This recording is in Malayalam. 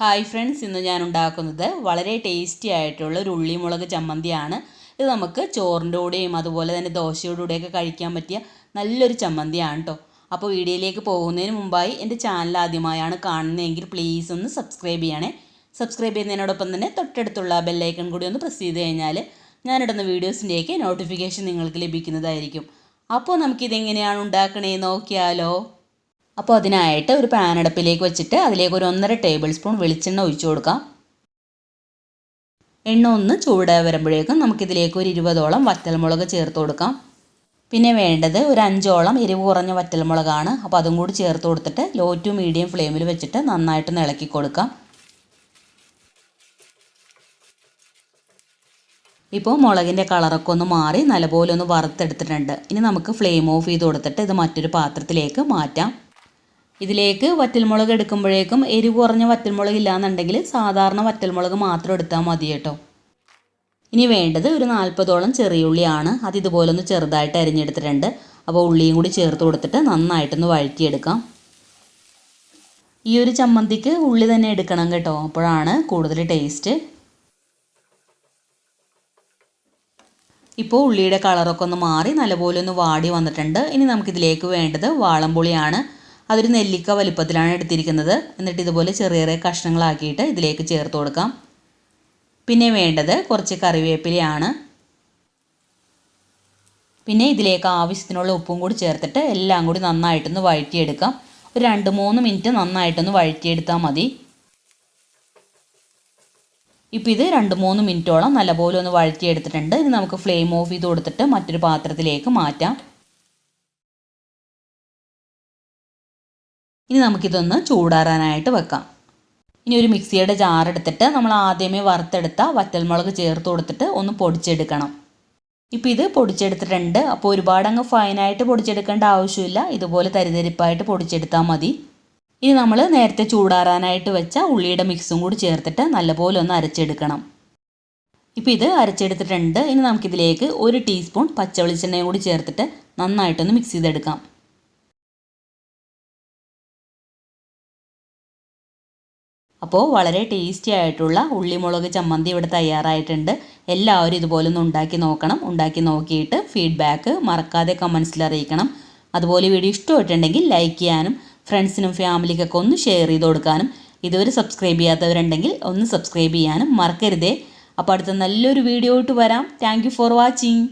ഹായ് ഫ്രണ്ട്സ് ഇന്ന് ഞാൻ ഉണ്ടാക്കുന്നത് വളരെ ടേസ്റ്റി ആയിട്ടുള്ള ഒരു ഉള്ളിമുളക് ചമ്മന്തിയാണ്. ഇത് നമുക്ക് ചോറിന്റെ കൂടെയും അതുപോലെ തന്നെ ദോശയുടെ കൂടെയൊക്കെ കഴിക്കാൻ പറ്റിയ നല്ലൊരു ചമ്മന്തിയാണ് കേട്ടോ അപ്പോൾ വീഡിയോയിലേക്ക് പോകുന്നതിന് മുമ്പായി എന്റെ ചാനൽ ആദ്യമായാണ് കാണുന്നതെങ്കിൽ പ്ലീസ് ഒന്ന് സബ്സ്ക്രൈബ് ചെയ്യണേ. സബ്സ്ക്രൈബ് ചെയ്യുന്നതിനോടൊപ്പം തന്നെ തൊട്ടടുത്തുള്ള ബെല്ലൈക്കൺ കൂടി ഒന്ന് പ്രസ് ചെയ്ത് കഴിഞ്ഞാൽ ഞാനിടുന്ന വീഡിയോസിന്റെയൊക്കെ നോട്ടിഫിക്കേഷൻ നിങ്ങൾക്ക് ലഭിക്കുന്നതായിരിക്കും. അപ്പോൾ നമുക്കിതെങ്ങനെയാണ് ഉണ്ടാക്കണേ നോക്കിയാലോ. അപ്പോൾ അതിനായിട്ട് ഒരു പാൻ അടുപ്പിലേക്ക് വെച്ചിട്ട് അതിലേക്ക് ഒരു ഒന്നര ടേബിൾ സ്പൂൺ വെളിച്ചെണ്ണ ഒഴിച്ചു കൊടുക്കാം. എണ്ണ ഒന്ന് ചൂടായി വരുമ്പോഴേക്കും നമുക്കിതിലേക്ക് ഒരു ഇരുപതോളം വറ്റൽമുളക് ചേർത്ത് കൊടുക്കാം. പിന്നെ വേണ്ടത് ഒരു അഞ്ചോളം എരിവ് കുറഞ്ഞ വറ്റൽമുളകാണ്. അപ്പോൾ അതും കൂടി ചേർത്ത് കൊടുത്തിട്ട് ലോ ടു മീഡിയം ഫ്ലെയിമിൽ വെച്ചിട്ട് നന്നായിട്ട് ഇളക്കി കൊടുക്കാം. ഇപ്പോൾ മുളകിന്റെ കളറൊക്കെ ഒന്ന് മാറി നല്ലപോലെ ഒന്ന് വറുത്തെടുത്തിട്ടുണ്ട്. ഇനി നമുക്ക് ഫ്ലെയിം ഓഫ് ചെയ്ത് കൊടുത്തിട്ട് ഇത് മറ്റൊരു പാത്രത്തിലേക്ക് മാറ്റാം. ഇതിലേക്ക് വറ്റൽമുളക് എടുക്കുമ്പോഴേക്കും എരിവ് കുറഞ്ഞ വറ്റൽമുളക് ഇല്ലാന്നുണ്ടെങ്കിൽ സാധാരണ വറ്റൽമുളക് മാത്രം എടുത്താൽ മതി കേട്ടോ. ഇനി വേണ്ടത് ഒരു നാൽപ്പതോളം ചെറിയുള്ളിയാണ് അത് ഇതുപോലെ ഒന്ന് ചെറുതായിട്ട് അരിഞ്ഞെടുത്തിട്ടുണ്ട്. അപ്പോൾ ഉള്ളിയും കൂടി ചേർത്ത് കൊടുത്തിട്ട് നന്നായിട്ടൊന്ന് വഴറ്റിയെടുക്കാം. ഈ ഒരു ചമ്മന്തിക്ക് ഉള്ളി തന്നെ എടുക്കണം കേട്ടോ. അപ്പോഴാണ് കൂടുതൽ ടേസ്റ്റ്. ഇപ്പോൾ ഉള്ളിയുടെ കളറൊക്കെ ഒന്ന് മാറി നല്ലപോലെ ഒന്ന് വാടി വന്നിട്ടുണ്ട്. ഇനി നമുക്കിതിലേക്ക് വേണ്ടത് വാളംപുളിയാണ്. അതൊരു നെല്ലിക്ക വലിപ്പത്തിലാണ് എടുത്തിരിക്കുന്നത്. എന്നിട്ട് ഇതുപോലെ ചെറിയ ചെറിയ കഷ്ണങ്ങളാക്കിയിട്ട് ഇതിലേക്ക് ചേർത്ത് കൊടുക്കാം. പിന്നെ വേണ്ടത് കുറച്ച് കറിവേപ്പിലയാണ്. പിന്നെ ഇതിലേക്ക് ആവശ്യത്തിനുള്ള ഉപ്പും കൂടി ചേർത്തിട്ട് എല്ലാം കൂടി നന്നായിട്ടൊന്ന് വഴറ്റിയെടുക്കാം. ഒരു രണ്ട് മൂന്ന് മിനിറ്റ് നന്നായിട്ടൊന്ന് വഴറ്റിയെടുത്താൽ മതി. ഇപ്പോൾ ഇത് രണ്ട് മൂന്ന് മിനിറ്റോളം നല്ലപോലെ ഒന്ന് വഴറ്റിയെടുത്തിട്ടുണ്ട്. ഇത് നമുക്ക് ഫ്ലെയിം ഓഫ് ചെയ്ത് കൊടുത്തിട്ട് മറ്റൊരു പാത്രത്തിലേക്ക് മാറ്റാം. ഇനി നമുക്കിതൊന്ന് ചൂടാറാനായിട്ട് വെക്കാം. ഇനി ഒരു മിക്സിയുടെ ജാറെടുത്തിട്ട് നമ്മൾ ആദ്യമേ വറുത്തെടുത്ത വറ്റൽമുളക് ചേർത്ത് കൊടുത്തിട്ട് ഒന്ന് പൊടിച്ചെടുക്കണം. ഇപ്പോൾ ഇത് പൊടിച്ചെടുത്തിട്ടുണ്ട്. അപ്പോൾ ഒരുപാട് അങ്ങ് ഫൈനായിട്ട് പൊടിച്ചെടുക്കേണ്ട ആവശ്യമില്ല. ഇതുപോലെ തരിതരിപ്പായിട്ട് പൊടിച്ചെടുത്താൽ മതി. ഇനി നമ്മൾ നേരത്തെ ചൂടാറാനായിട്ട് വെച്ച ഉള്ളിയുടെ മിക്സും കൂടി ചേർത്തിട്ട് നല്ലപോലെ ഒന്ന് അരച്ചെടുക്കണം. ഇപ്പോൾ ഇത് അരച്ചെടുത്തിട്ടുണ്ട്. ഇനി നമുക്കിതിലേക്ക് ഒരു ടീസ്പൂൺ പച്ച വെളിച്ചെണ്ണയും കൂടി ചേർത്തിട്ട് നന്നായിട്ടൊന്ന് മിക്സ് ചെയ്തെടുക്കാം. അപ്പോൾ വളരെ ടേസ്റ്റി ആയിട്ടുള്ള ഉള്ളിമുളക് ചമ്മന്തി ഇവിടെ തയ്യാറായിട്ടുണ്ട്. എല്ലാവരും ഇതുപോലെ ഒന്ന് ഉണ്ടാക്കി നോക്കണം. ഉണ്ടാക്കി നോക്കിയിട്ട് ഫീഡ്ബാക്ക് മറക്കാതെ കമൻസിൽ അറിയിക്കണം. അതുപോലെ വീഡിയോ ഇഷ്ടമായിട്ടുണ്ടെങ്കിൽ ലൈക്ക് ചെയ്യാനും ഫ്രണ്ട്സിനും ഫാമിലിക്കൊക്കെ ഒന്ന് ഷെയർ ചെയ്ത് കൊടുക്കാനും ഇതുവരെ സബ്സ്ക്രൈബ് ചെയ്യാത്തവരുണ്ടെങ്കിൽ ഒന്ന് സബ്സ്ക്രൈബ് ചെയ്യാനും മറക്കരുതേ. അപ്പോൾ അടുത്ത നല്ലൊരു വീഡിയോ ആയിട്ട് വരാം. Thank for watching